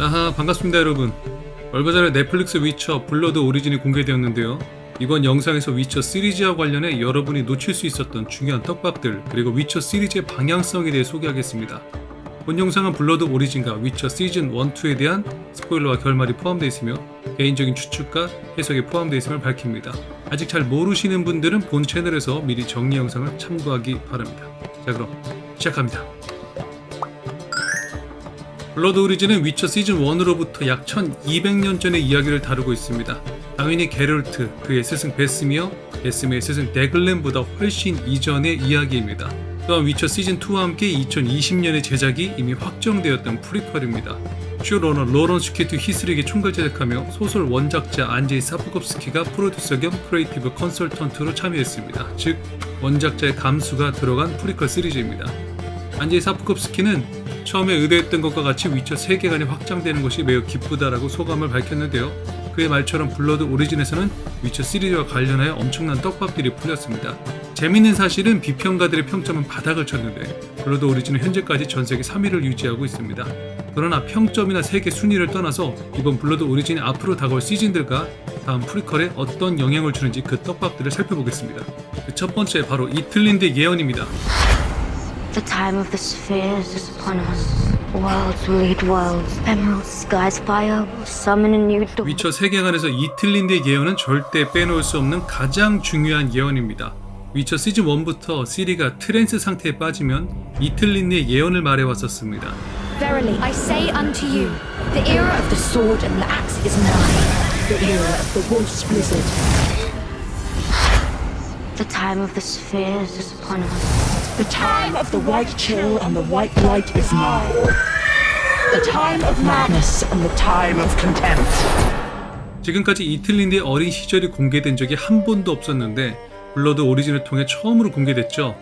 아하 반갑습니다 여러분. 얼마 전에 넷플릭스 위쳐 블러드 오리진이 공개되었는데요. 이번 영상에서 위쳐 시리즈와 관련해 여러분이 놓칠 수 있었던 중요한 떡밥들 그리고 위쳐 시리즈의 방향성에 대해 소개하겠습니다. 본 영상은 블러드 오리진과 위쳐 시즌 1, 2에 대한 스포일러와 결말이 포함되어 있으며 개인적인 추측과 해석이 포함되어 있음을 밝힙니다. 아직 잘 모르시는 분들은 본 채널에서 미리 정리 영상을 참고하기 바랍니다. 자 그럼 시작합니다 블러드 오리진은 위쳐 시즌 1으로부터 약 1200년 전의 이야기를 다루고 있습니다. 당연히 게롤트, 그의 스승 베스미어, 베스미의 스승 데글렌보다 훨씬 이전의 이야기입니다. 또한 위쳐 시즌 2와 함께 2020년의 제작이 이미 확정되었던 프리퀄입니다. 쇼러너 로런스 퀴트 히스릭이 총괄 제작하며 소설 원작자 안제이 사프kop스키가 프로듀서 겸 크리에이티브 컨설턴트로 참여했습니다. 즉 원작자의 감수가 들어간 프리퀄 시리즈입니다. 안제이 사프콥스키는 처음에 의도했던 것과 같이 위쳐 세계관이 확장되는 것이 매우 기쁘다라고 소감을 밝혔는데요. 그의 말처럼 블러드 오리진에서는 위쳐 시리즈와 관련하여 엄청난 떡밥들이 풀렸습니다. 재밌는 사실은 비평가들의 평점은 바닥을 쳤는데 블러드 오리진은 현재까지 전 세계 3위를 유지하고 있습니다. 그러나 평점이나 세계 순위를 떠나서 이번 블러드 오리진이 앞으로 다가올 시즌들과 다음 프리퀄에 어떤 영향을 주는지 그 떡밥들을 살펴보겠습니다. 그 첫 번째 바로 이틀린드 예언입니다. The time of the spheres is upon us. Worlds will lead worlds. Emerald skies fire will summon a new dawn. 위쳐 세계관에서 이틀린드의 예언은 절대 빼놓을 수 없는 가장 중요한 예언입니다. 위쳐 시즌 1부터 시리가 트랜스 상태에 빠지면 이틀린드의 예언을 말해왔었습니다. Verily, I say unto you, the era of the sword and the axe is nigh, the era of the wolf's blizzard. The time of the spheres is upon us. The time of the white chill and the white light is nigh. The time of madness and the time of contempt. 지금까지 이틀린드의 어린 시절이 공개된 적이 한 번도 없었는데 블러드 오리진을 통해 처음으로 공개됐죠.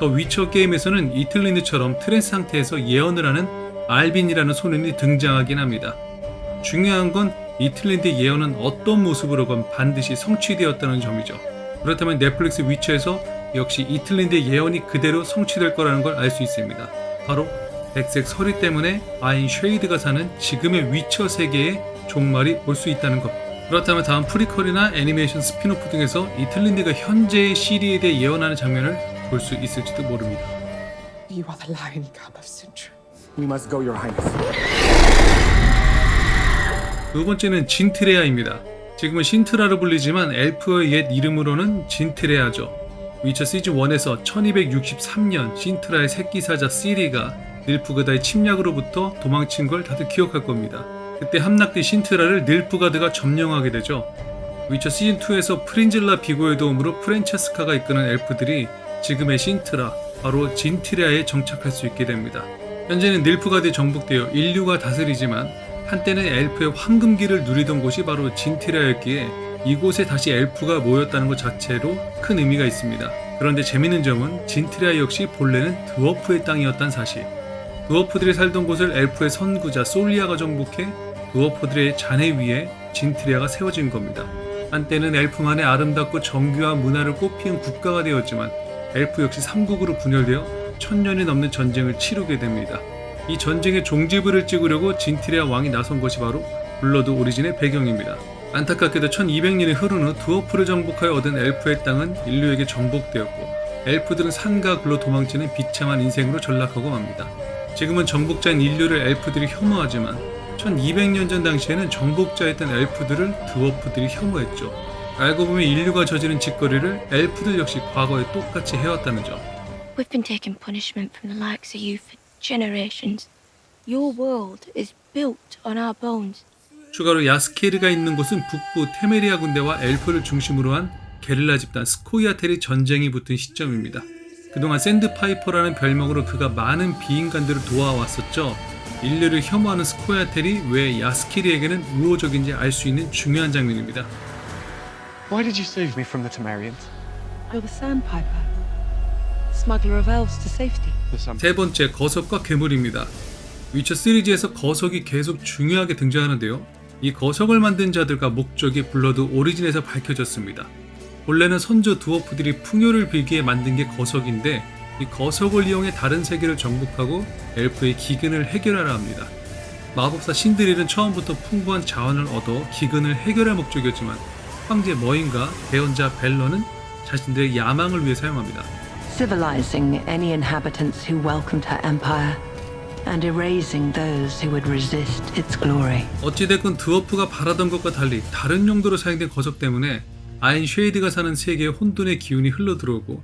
더 위쳐 게임에서는 이틀린드처럼 트랜스 상태에서 예언을 하는 알빈이라는 소년이 등장하긴 합니다. 중요한 건 이틀린드의 예언은 어떤 모습으로건 반드시 성취되었다는 점이죠. 그렇다면 넷플릭스 위쳐에서 역시 이틀린드의 예언이 그대로 성취될 거라는 걸 알 수 있습니다. 바로 백색 서리 때문에 아인 쉐이드가 사는 지금의 위쳐 세계의 종말이 올 수 있다는 것. 그렇다면 다음 프리퀄이나 애니메이션 스피노프 등에서 이틀린드가 현재의 시리에 대해 예언하는 장면을 볼 수 있을지도 모릅니다. You are the lion cub of Sintra. We must go, Your Highness. 두 번째는 진트레아입니다. 지금은 신트라로 불리지만 엘프의 옛 이름으로는 진트레아죠. 위쳐 시즌 1에서 1263년 신트라의 새끼 사자 시리가 닐프가드의 침략으로부터 도망친 걸 다들 기억할 겁니다. 그때 함락된 신트라를 닐프가드가 점령하게 되죠. 위쳐 시즌 2에서 프린질라 비고의 도움으로 프렌체스카가 이끄는 엘프들이 지금의 신트라, 바로 진트레아에 정착할 수 있게 됩니다. 현재는 닐프가드에 정복되어 인류가 다스리지만 한때는 엘프의 황금기를 누리던 곳이 바로 진티라였기에 이곳에 다시 엘프가 모였다는 것 자체로 큰 의미가 있습니다. 그런데 재밌는 점은 진티라 역시 본래는 드워프의 땅이었단 사실. 드워프들이 살던 곳을 엘프의 선구자 솔리아가 정복해 드워프들의 잔해 위에 진트리아가 세워진 겁니다. 한때는 엘프만의 아름답고 정교한 문화를 꽃피운 국가가 되었지만 엘프 역시 삼국으로 분열되어 천년이 넘는 전쟁을 치르게 됩니다. 이 전쟁의 종지부를 찍으려고 진트리아 왕이 나선 것이 바로 블러드 오리진의 배경입니다. 안타깝게도 1200년이 흐른 후 두어프를 정복하여 얻은 엘프의 땅은 인류에게 정복되었고 엘프들은 산과 글로 도망치는 비참한 인생으로 전락하고 맙니다. 지금은 정복자인 인류를 엘프들이 혐오하지만 1200년 전 당시에는 정복자였던 엘프들을 드워프들이 혐오했죠. 알고 보면 인류가 저지른 짓거리를 엘프들 역시 과거에 똑같이 해왔다는 점. We've been taking punishment from the likes of you for generations. Your world is built on our bones. 추가로 야스케르가 있는 곳은 북부 테메리아 군대와 엘프를 중심으로 한 게릴라 집단 스코이아텔이 전쟁이 붙은 시점입니다. 그동안 샌드파이퍼라는 별명으로 그가 많은 비인간들을 도와왔었죠. 인류를 혐오하는 스코이아텔이 왜 야스케르에게는 우호적인지 알 수 있는 중요한 장면입니다. Why did you save me from the Temerians? You're the Sandpiper, smuggler of elves to safety. 세 번째 거석과 괴물입니다. 위쳐 시리즈에서 거석이 계속 중요하게 등장하는데요. 이 거석을 만든 자들과 목적이 블러드 오리진에서 밝혀졌습니다. 본래는 선조 두어프들이 풍요를 빌기에 만든 게 거석인데 이 거석을 이용해 다른 세계를 정복하고 엘프의 기근을 해결하려 합니다. 마법사 신드릴은 처음부터 풍부한 자원을 얻어 기근을 해결할 목적이었지만 황제 머인과 대원자 벨러는 자신들의 야망을 위해 사용합니다. Civilizing any inhabitants who welcomed her empire, and erasing those who would resist its glory. 어찌됐건 드워프가 바라던 것과 달리 다른 용도로 사용된 거석 때문에 아인 쉐이드가 사는 세계에 혼돈의 기운이 흘러들어오고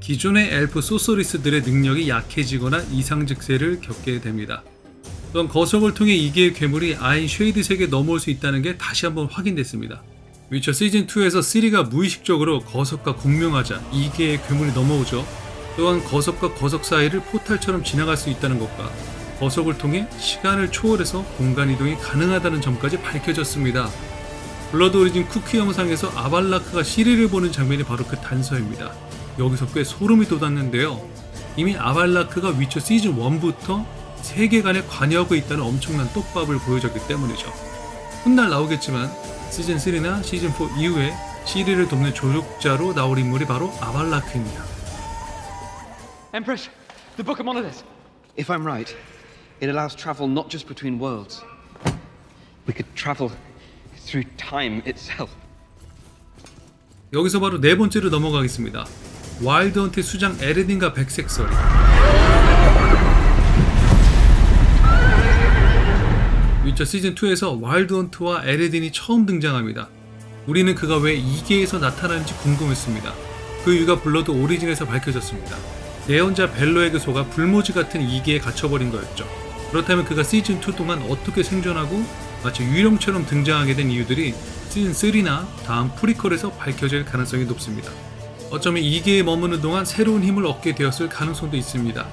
기존의 엘프 소서리스들의 능력이 약해지거나 이상즉세를 겪게 됩니다. 또한 거석을 통해 이계의 괴물이 아인 쉐이드 세계에 넘어올 수 있다는 게 다시 한번 확인됐습니다. 위쳐 시즌2에서 시리가 무의식적으로 거석과 공명하자 이계의 괴물이 넘어오죠. 또한 거석과 거석 사이를 포탈처럼 지나갈 수 있다는 것과 거석을 통해 시간을 초월해서 공간 이동이 가능하다는 점까지 밝혀졌습니다. 블러드 오리진 쿠키 영상에서 아발라크가 시리를 보는 장면이 바로 그 단서입니다. 여기서 꽤 소름이 돋았는데요. 이미 아발라크가 위쳐 시즌 1부터 세계관에 관여하고 있다는 엄청난 똑밥을 보여줬기 때문이죠. 훗날 나오겠지만 시즌 3나 시즌 4 이후에 시리를 돕는 조력자로 나올 인물이 바로 아발라크입니다. Empress, the Book of Monolith. If I'm right, it allows travel not just between worlds. We could travel through time itself. 여기서 바로 네 번째로 넘어가겠습니다. 와일드 헌트의 수장 에르딘과 백색설이 위쳐 시즌2에서 와일드 헌트와 에르딘이 처음 등장합니다. 우리는 그가 왜 2계에서 나타나는지 궁금했습니다. 그 이유가 블러드 오리진에서 밝혀졌습니다. 내혼자 벨로에게 속아 불모지 같은 2계에 갇혀버린 거였죠. 그렇다면 그가 시즌 2 동안 어떻게 생존하고 마치 유령처럼 등장하게 된 이유들이 시즌 3나 다음 프리퀄에서 밝혀질 가능성이 높습니다. 어쩌면 2계에 머무는 동안 새로운 힘을 얻게 되었을 가능성도 있습니다.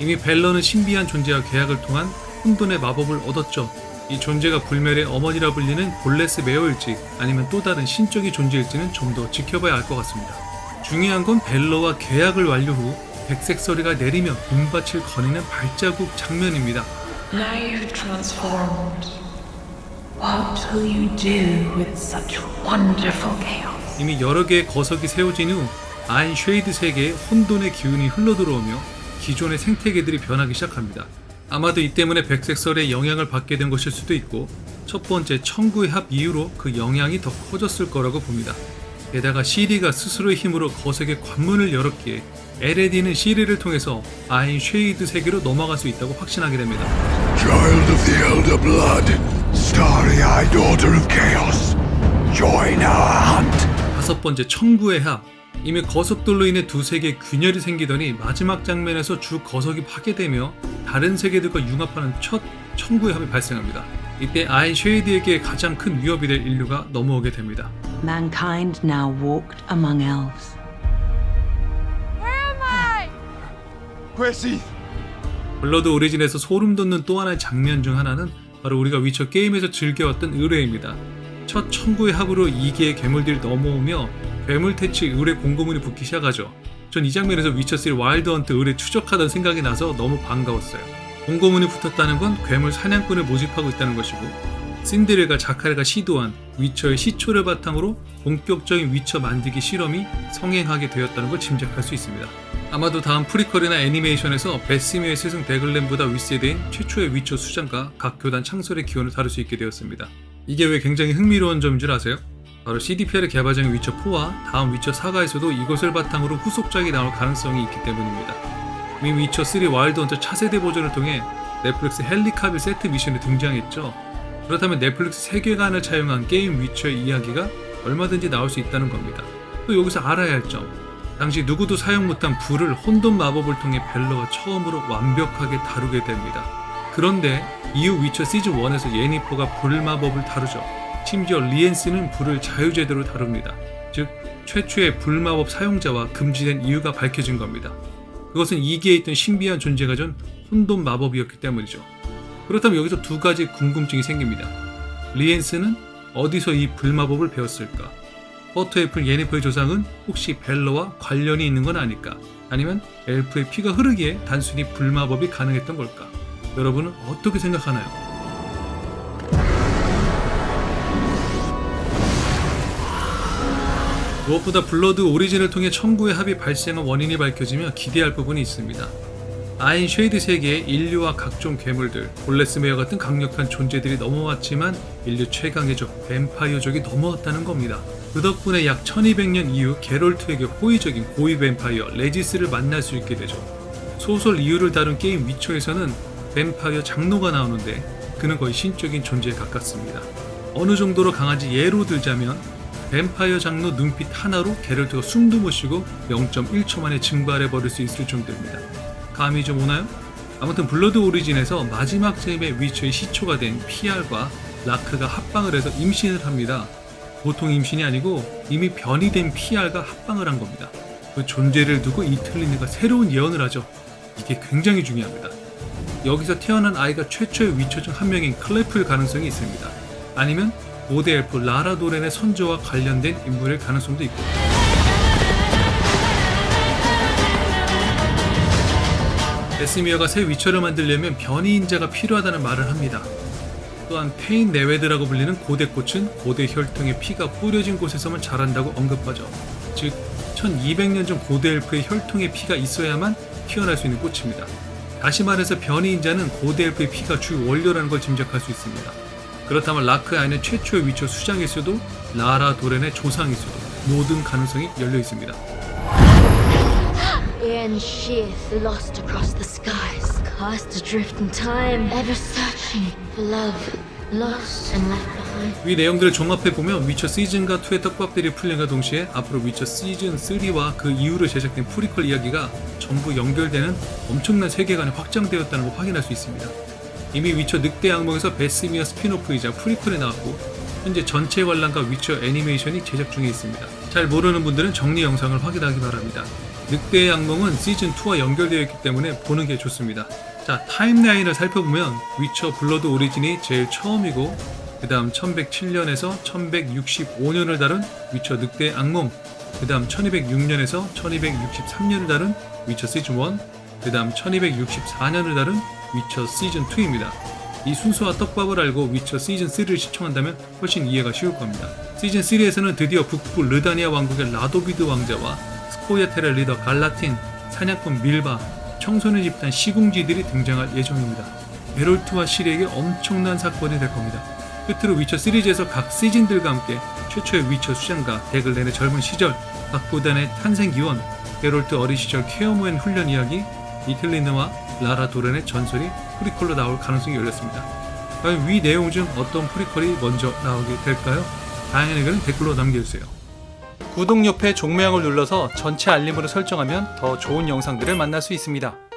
이미 벨러는 신비한 존재와 계약을 통한 혼돈의 마법을 얻었죠. 이 존재가 불멸의 어머니라 불리는 볼레스 메어일지 아니면 또 다른 신적인 존재일지는 좀 더 지켜봐야 알것 같습니다. 중요한 건 벨러와 계약을 완료 후 백색 소리가 내리며 눈밭을 거니는 발자국 장면입니다. Now you've transformed. What will you do with such wonderful chaos? 이미 여러 개의 거석이 세워진 후 아인 쉐이드 세계에 혼돈의 기운이 흘러들어오며 기존의 생태계들이 변하기 시작합니다. 아마도 이 때문에 백색설의 영향을 받게 된 것일 수도 있고 첫 번째 청구의 합 이후로 그 영향이 더 커졌을 거라고 봅니다. 게다가 시리가 스스로의 힘으로 거석의 관문을 열었기에 에레디는 시리를 통해서 아인 쉐이드 세계로 넘어갈 수 있다고 확신하게 됩니다. Child of the Elder Blood, starry-eyed daughter of chaos, join our hunt. 다섯 번째 청구의 합 이미 거석들로 인해 두 세계에 균열이 생기더니 마지막 장면에서 주 거석이 파괴되며 다른 세계들과 융합하는 첫 청구의 합이 발생합니다. 이때 아인 쉐이드에게 가장 큰 위협이 될 인류가 넘어오게 됩니다. Mankind now walked among elves. 블러드 오리진에서 소름 돋는 또 하나의 장면 중 하나는 바로 우리가 위쳐 게임에서 즐겨왔던 의뢰입니다. 첫 청구의 합으로 2개의 괴물들이 넘어오며 괴물 퇴치 의뢰 공고문이 붙기 시작하죠. 전 이 장면에서 위쳐3 와일드 헌트 의뢰 추적하던 생각이 나서 너무 반가웠어요. 공고문이 붙었다는 건 괴물 사냥꾼을 모집하고 있다는 것이고 신데렐과 자카르가 시도한 위쳐의 시초를 바탕으로 본격적인 위쳐 만들기 실험이 성행하게 되었다는 걸 짐작할 수 있습니다. 아마도 다음 프리퀄이나 애니메이션에서 베스미의 스승 데글렌보다 윗세대인 최초의 위쳐 수장과 각 교단 창설의 기원을 다룰 수 있게 되었습니다. 이게 왜 굉장히 흥미로운 점인 줄 아세요? 바로 CDPR의 개발 중인 위쳐 4와 다음 위쳐 4가에서도 이것을 바탕으로 후속작이 나올 가능성이 있기 때문입니다. 위쳐 3 와일드 헌터 차세대 버전을 통해 넷플릭스 헬리카빌 세트 미션에 등장했죠. 그렇다면 넷플릭스 세계관을 차용한 게임 위쳐의 이야기가 얼마든지 나올 수 있다는 겁니다. 또 여기서 알아야 할 점. 당시 누구도 사용 못한 불을 혼돈 마법을 통해 벨러가 처음으로 완벽하게 다루게 됩니다. 그런데 이후 위쳐 시즌 1에서 예니퍼가 불 마법을 다루죠. 심지어 리엔스는 불을 자유제대로 다룹니다. 즉 최초의 불 마법 사용자와 금지된 이유가 밝혀진 겁니다. 그것은 이기에 있던 신비한 존재가 전 혼돈 마법이었기 때문이죠. 그렇다면 여기서 두 가지 궁금증이 생깁니다. 리엔스는 어디서 이 불마법을 배웠을까? 포터애플 예니퍼의 조상은 혹시 벨러와 관련이 있는 건 아닐까? 아니면 엘프의 피가 흐르기에 단순히 불마법이 가능했던 걸까? 여러분은 어떻게 생각하나요? 무엇보다 블러드 오리진을 통해 청구의 합이 발생한 원인이 밝혀지며 기대할 부분이 있습니다. 아인 쉐이드 세계에 인류와 각종 괴물들, 볼레스메어 같은 강력한 존재들이 넘어왔지만 인류 최강의 적 뱀파이어족이 넘어왔다는 겁니다. 그 덕분에 약 1200년 이후 게롤트에게 호의적인 고위 뱀파이어 레지스를 만날 수 있게 되죠. 소설 이유를 다룬 게임 위쳐에서는 뱀파이어 장로가 나오는데 그는 거의 신적인 존재에 가깝습니다. 어느 정도로 강한지 예로 들자면 뱀파이어 장로 눈빛 하나로 게롤트가 숨도 못 쉬고 0.1초 만에 증발해 버릴 수 있을 정도입니다. 감이 좀 오나요? 아무튼 블러드 오리진에서 마지막 잼의 위쳐의 시초가 된 피알과 라크가 합방을 해서 임신을 합니다. 보통 임신이 아니고 이미 변이 된 피알과 합방을 한 겁니다. 그 존재를 두고 이틀리느가 새로운 예언을 하죠. 이게 굉장히 중요합니다. 여기서 태어난 아이가 최초의 위쳐 중한 명인 클래프일 가능성이 있습니다. 아니면 고대 엘프 라라 도렌의 선조와 관련된 인물일 가능성도 있고 에스미어가 새 위쳐를 만들려면 변이 인자가 필요하다는 말을 합니다. 또한 페인 네웨드라고 불리는 고대 꽃은 고대 혈통의 피가 뿌려진 곳에서만 자란다고 언급하죠. 즉 1200년 전 고대 엘프의 혈통의 피가 있어야만 피어날 수 있는 꽃입니다. 다시 말해서 변이 인자는 고대 엘프의 피가 주 원료라는 걸 짐작할 수 있습니다. 그렇다면 라크의 아이는 최초의 위쳐 수장일 수도 라라 도렌의 조상일 수도 모든 가능성이 열려 있습니다. Ian Sheath lost across the skies, cast adrift in time, ever searching for love, lost and left behind. 이 내용들을 종합해 보면 위쳐 시즌과 2의 떡밥들이 풀림과 동시에 앞으로 위쳐 시즌 3와 그 이후로 제작된 프리퀄 이야기가 전부 연결되는 엄청난 세계관이 확장되었다는 걸 확인할 수 있습니다. 이미 위쳐 늑대 악몽에서 베스미어 스피노프이자 프리퀄에 나왔고 현재 전체 관람과 위쳐 애니메이션이 제작 중에 있습니다. 잘 모르는 분들은 정리 영상을 확인하기 바랍니다. 늑대의 악몽은 시즌 2와 연결되어 있기 때문에 보는 게 좋습니다. 자, 타임라인을 살펴보면 위쳐 블러드 오리진이 제일 처음이고 그 다음 1107년에서 1165년을 다룬 위쳐 늑대의 악몽 그 다음 1206년에서 1263년을 다룬 위쳐 시즌 1 그 다음 1264년을 다룬 위쳐 시즌 2입니다. 이 순서와 떡밥을 알고 위쳐 시즌3를 시청한다면 훨씬 이해가 쉬울 겁니다. 시즌3에서는 드디어 북부 르다니아 왕국의 라도비드 왕자와 스코야테라 리더 갈라틴, 사냥꾼 밀바, 청소년 집단 시궁지들이 등장할 예정입니다. 베롤트와 시리에게 엄청난 사건이 될 겁니다. 끝으로 위쳐 시리즈에서 각 시즌들과 함께 최초의 위쳐 수장과 데글렌의 젊은 시절, 각 구단의 탄생 기원, 게롤트 어린 시절 케어모엔 훈련 이야기, 이틀리느와 라라 도렌의 전설이 프리퀄로 나올 가능성이 열렸습니다. 과연 위 내용 중 어떤 프리퀄이 먼저 나오게 될까요? 다양한 의견은 댓글로 남겨주세요. 구독 옆에 종모양을 눌러서 전체 알림으로 설정하면 더 좋은 영상들을 만날 수 있습니다.